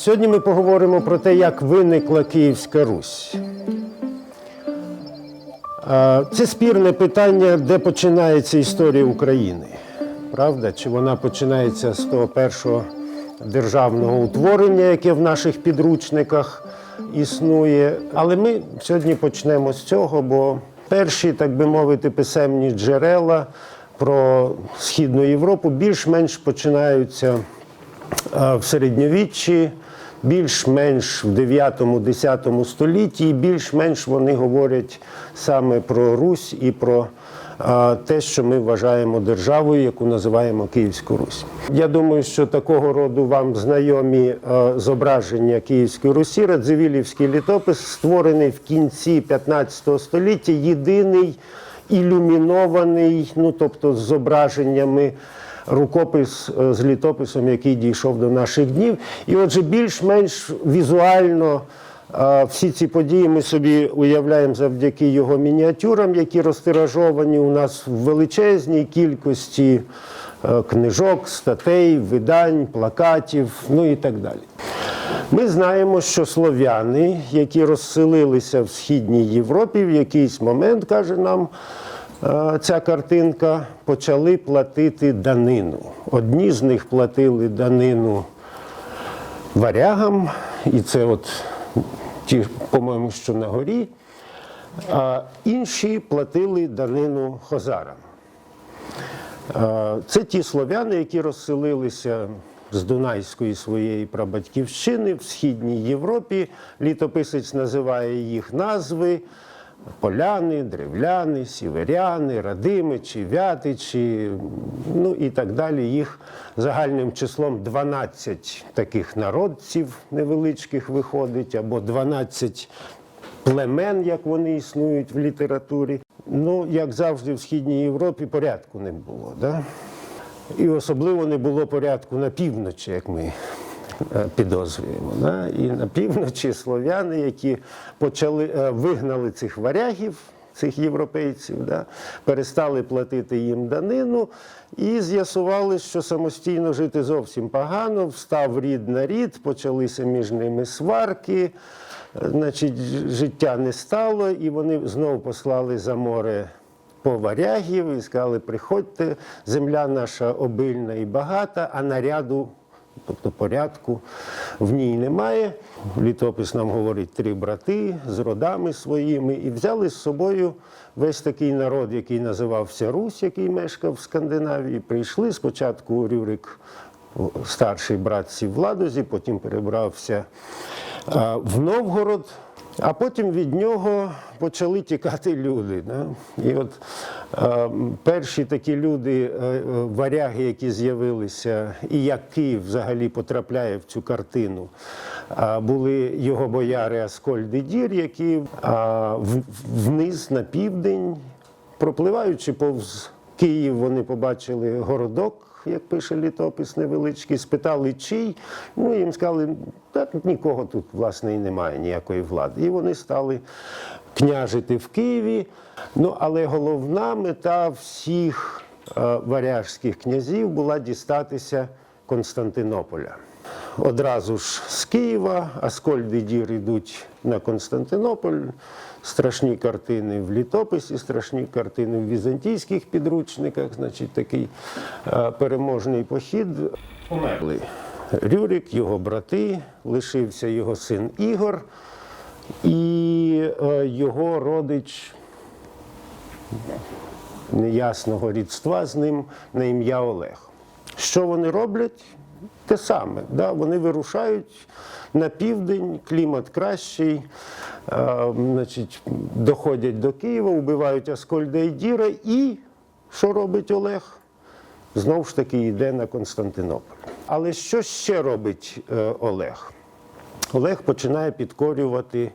Сьогодні ми поговоримо про те, як виникла Київська Русь. Це спірне питання, де починається історія України. Правда? Чи вона починається з того першого державного утворення, яке в наших підручниках існує. Але ми сьогодні почнемо з цього, бо перші, так би мовити, писемні джерела про Східну Європу більш-менш починаються в середньовіччі, більш-менш в 9-10 столітті, і більш-менш вони говорять саме про Русь і про те, що ми вважаємо державою, яку називаємо Київську Русь. Я думаю, що такого роду вам знайомі зображення Київської Русі, Радзивілівський літопис, створений в кінці 15 століття, єдиний ілюмінований, ну тобто з зображеннями рукопис е, з літописом, який дійшов до наших днів. І отже, більш-менш візуально е, всі ці події ми собі уявляємо завдяки його мініатюрам, які розтиражовані у нас в величезній кількості е, книжок, статей, видань, плакатів, ну і так далі. Ми знаємо, що слов'яни, які розселилися в Східній Європі, в якийсь момент, каже нам ця картинка, почали платити данину. Одні з них платили данину варягам, і це от ті, по-моєму, що на горі, а інші платили данину хозарам. Е, Це ті слов'яни, які розселилися з Дунайської своєї прабатьківщини в Східній Європі. Літописець називає їх назви. Поляни, древляни, сіверяни, радимичі, вятичі, ну і так далі. Їх загальним числом 12 таких народців невеличких виходить, або 12 племен, як вони існують в літературі. Ну, як завжди, в Східній Європі порядку не було. Да? І особливо не було порядку на півночі, як ми підозрюємо. Да? І на півночі слов'яни, які почали, е, вигнали цих варягів, цих європейців, да? перестали платити їм данину і з'ясували, що самостійно жити зовсім погано, встав рід на рід, почалися між ними сварки. Значить, життя не стало, і вони знову послали за море по варягів і сказали, приходьте, земля наша обильна і багата, а наряду, тобто порядку, в ній немає. Літопис нам говорить три брати з родами своїми, і взяли з собою весь такий народ, який називався Русь, який мешкав в Скандинавії. Прийшли спочатку Рюрик, старший брат сів в Ладозі, потім перебрався в Новгород. А потім від нього почали тікати люди. Да? І от е, перші такі люди, е, е, варяги, які з'явилися, і як Київ взагалі потрапляє в цю картину, е, були його бояри Аскольд і Дір, які е, в- вниз на південь, пропливаючи повз Київ, вони побачили городок як пише літопис невеличкий, спитали чий. Ну їм сказали, так нікого тут власне і немає, ніякої влади. І вони стали княжити в Києві. Ну але головна мета всіх е, варяжських князів була дістатися Константинополя. Одразу ж з Києва, Аскольд і Дір йдуть на Константинополь. Страшні картини в літописі, страшні картини в візантійських підручниках, значить, такий е, переможний похід. Померли. Рюрик, його брати, лишився його син Ігор і е, його родич неясного рідства з ним на ім'я Олег. Що вони роблять? Те саме. Да? Вони вирушають на південь, клімат кращий, е, значить, доходять до Києва, вбивають Аскольда і Діра, і що робить Олег? Знову ж таки йде на Константинополь. Але що ще робить е, Олег? Олег починає підкорювати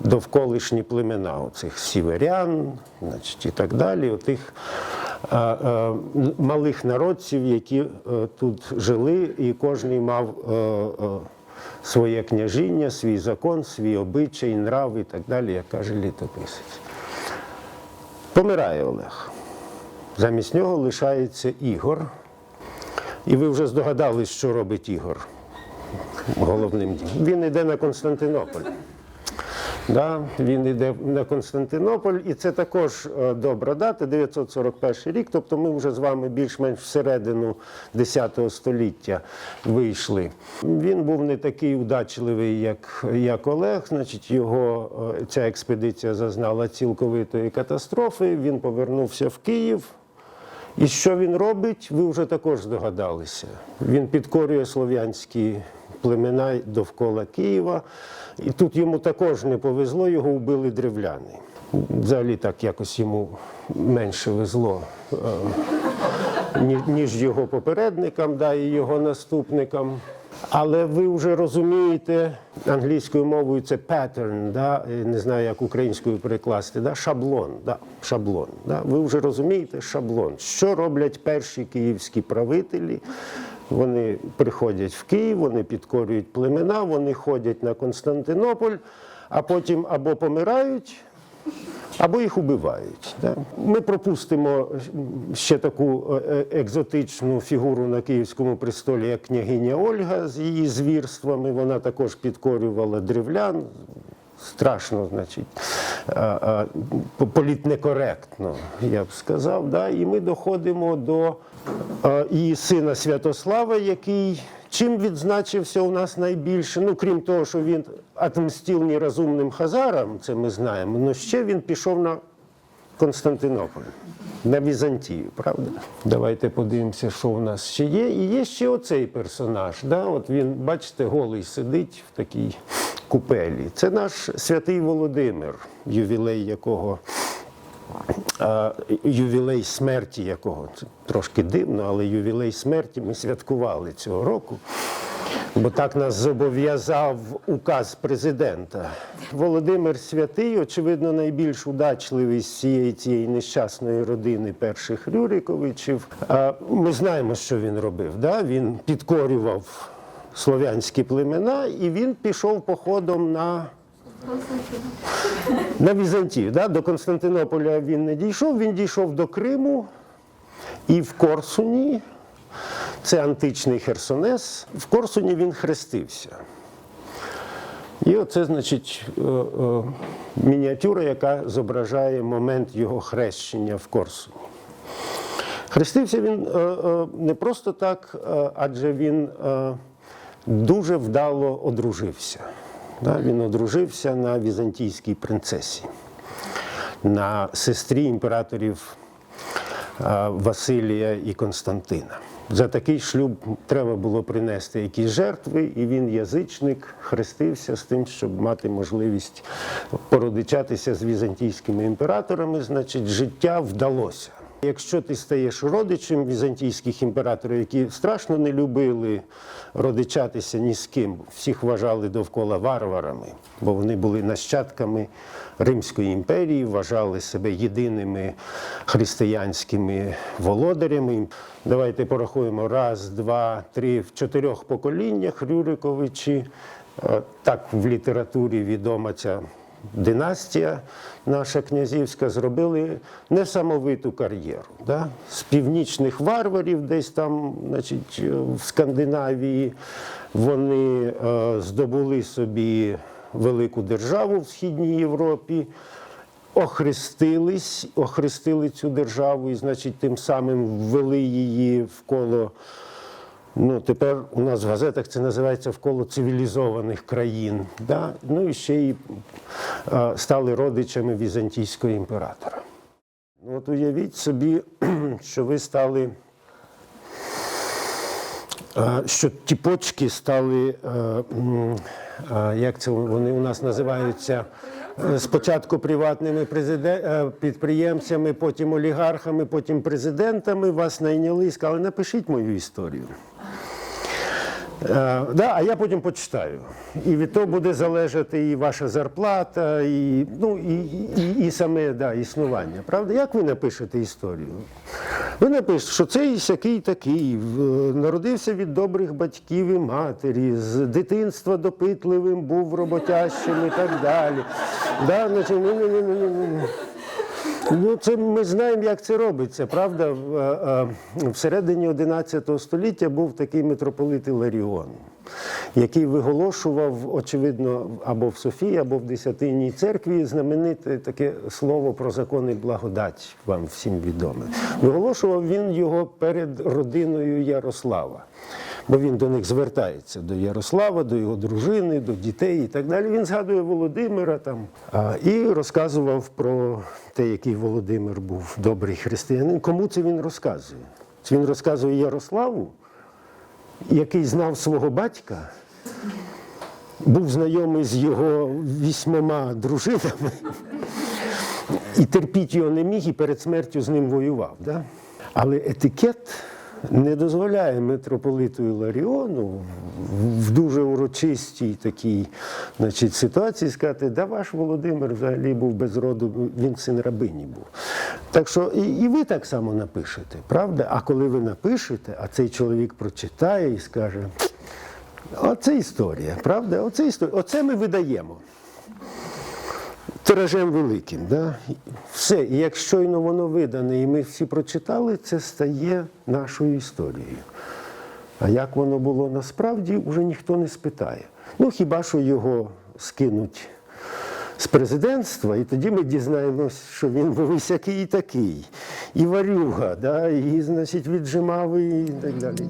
довколишні племена, оцих сіверян, значить, і так далі, отих е, е, малих народців, які е, тут жили, і кожен мав е, е, своє княжіння, свій закон, свій обичай, нрав і так далі, як каже літописець. Помирає Олег. Замість нього лишається Ігор. І ви вже здогадались, що робить Ігор. головним ділом. Він йде на Константинополь. Да, він йде на Константинополь, і це також е, добра дата, 941 рік. Тобто ми вже з вами більш-менш всередину 10 століття вийшли. Він був не такий удачливий, як, як Олег. Значить, його е, ця експедиція зазнала цілковитої катастрофи. Він повернувся в Київ. І що він робить, ви вже також здогадалися. Він підкорює слов'янські племена довкола Києва. І тут йому також не повезло, його вбили древляни. Взагалі так якось йому менше везло, е, ніж його попередникам, да, і його наступникам. Але ви вже розумієте, англійською мовою це pattern, да, не знаю, як українською перекласти, да, шаблон. Да, шаблон да. Ви вже розумієте шаблон. Що роблять перші київські правителі? Вони приходять в Київ, вони підкорюють племена, вони ходять на Константинополь, а потім або помирають, або їх убивають. Ми пропустимо ще таку е, е, екзотичну фігуру на Київському престолі, як княгиня Ольга з її звірствами. Вона також підкорювала древлян. Страшно, значить, політнекоректно, я б сказав. Да? І ми доходимо до її сина Святослава, який чим відзначився у нас найбільше. Ну, крім того, що він отмстив нерозумним хазарам, це ми знаємо, але ще він пішов на Константинополь, на Візантію, правда? Давайте подивимося, що в нас ще є. І є ще оцей персонаж. Да? От він, бачите, голий сидить в такій купелі. Це наш святий Володимир, ювілей якого. Ювілей смерті якого це трошки дивно, але ювілей смерті ми святкували цього року, бо так нас зобов'язав указ президента. Володимир Святий, очевидно, найбільш удачливий з цієї цієї нещасної родини перших Рюриковичів. Ми знаємо, що він робив. Да? Він підкорював слов'янські племена і він пішов походом на на Візантію. Да? До Константинополя він не дійшов, він дійшов до Криму і в Корсуні, це античний Херсонес, в Корсуні він хрестився. І оце, значить, е, е, мініатюра, яка зображає момент його хрещення в Корсуні. Хрестився він е, не просто так, адже він дуже вдало одружився. Він одружився на візантійській принцесі, на сестрі імператорів Василія і Константина. За такий шлюб треба було принести якісь жертви, і він, язичник, хрестився з тим, щоб мати можливість породичатися з візантійськими імператорами. Значить, життя вдалося. Якщо ти стаєш родичем візантійських імператорів, які страшно не любили родичатися ні з ким, всіх вважали довкола варварами, бо вони були нащадками Римської імперії, вважали себе єдиними християнськими володарями. Давайте порахуємо раз, два, три, в чотирьох поколіннях Рюриковичі. Е, Так в літературі відома ця династія наша князівська зробили несамовиту кар'єру. Да? З північних варварів, десь там, значить, в Скандинавії, вони е, здобули собі велику державу в Східній Європі. Охрестились, охрестили цю державу і, значить, тим самим ввели її в коло Ну, тепер у нас в газетах це називається вколо цивілізованих країн. Да? Ну і ще й е, стали родичами візантійського імператора. Ну, от уявіть собі, що ви стали, е, що ті почки стали, м, е, як це вони у нас називаються, е, спочатку приватними е, підприємцями, потім олігархами, потім президентами. Вас найняли і сказали, напишіть мою історію. Е, да, а я потім почитаю. І від того буде залежати і ваша зарплата, і, ну, і, і, і саме да, існування. Правда? Як ви напишете історію? Ви напишете, що цей сякий такий, народився від добрих батьків і матері, з дитинства допитливим, був роботящим і так далі. Да, значить, ну, ну, ну, ну, ну, це ми знаємо, як це робиться. Правда, е, е, всередині 11 століття був такий митрополит Іларіон, який виголошував, очевидно, або в Софії, або в Десятинній церкві знамените таке слово про закони благодать, вам всім відоме. Виголошував він його перед родиною Ярослава. Бо він до них звертається до Ярослава, до його дружини, до дітей і так далі. Він згадує Володимира там і розказував про те, який Володимир був добрий християнин. Кому це він розказує? Це він розказує Ярославу, який знав свого батька, був знайомий з його вісьмома дружинами і терпіть його не міг, і перед смертю з ним воював. Да? Але етикет не дозволяє митрополиту Іларіону в дуже урочистій такій значить, ситуації сказати, да ваш Володимир взагалі був без роду, він син рабині був. Так що і, і ви так само напишете, правда? А коли ви напишете, а цей чоловік прочитає і скаже, оце історія, правда? Оце історія. Оце ми видаємо тиражем великим. Да? Все, і як щойно воно видане, і ми всі прочитали, це стає нашою історією. А як воно було насправді, вже ніхто не спитає. Ну, хіба що його скинуть з президентства, і тоді ми дізнаємось, що він був і сякий і такий, і варюга, да? і, значить, віджимав, і так далі.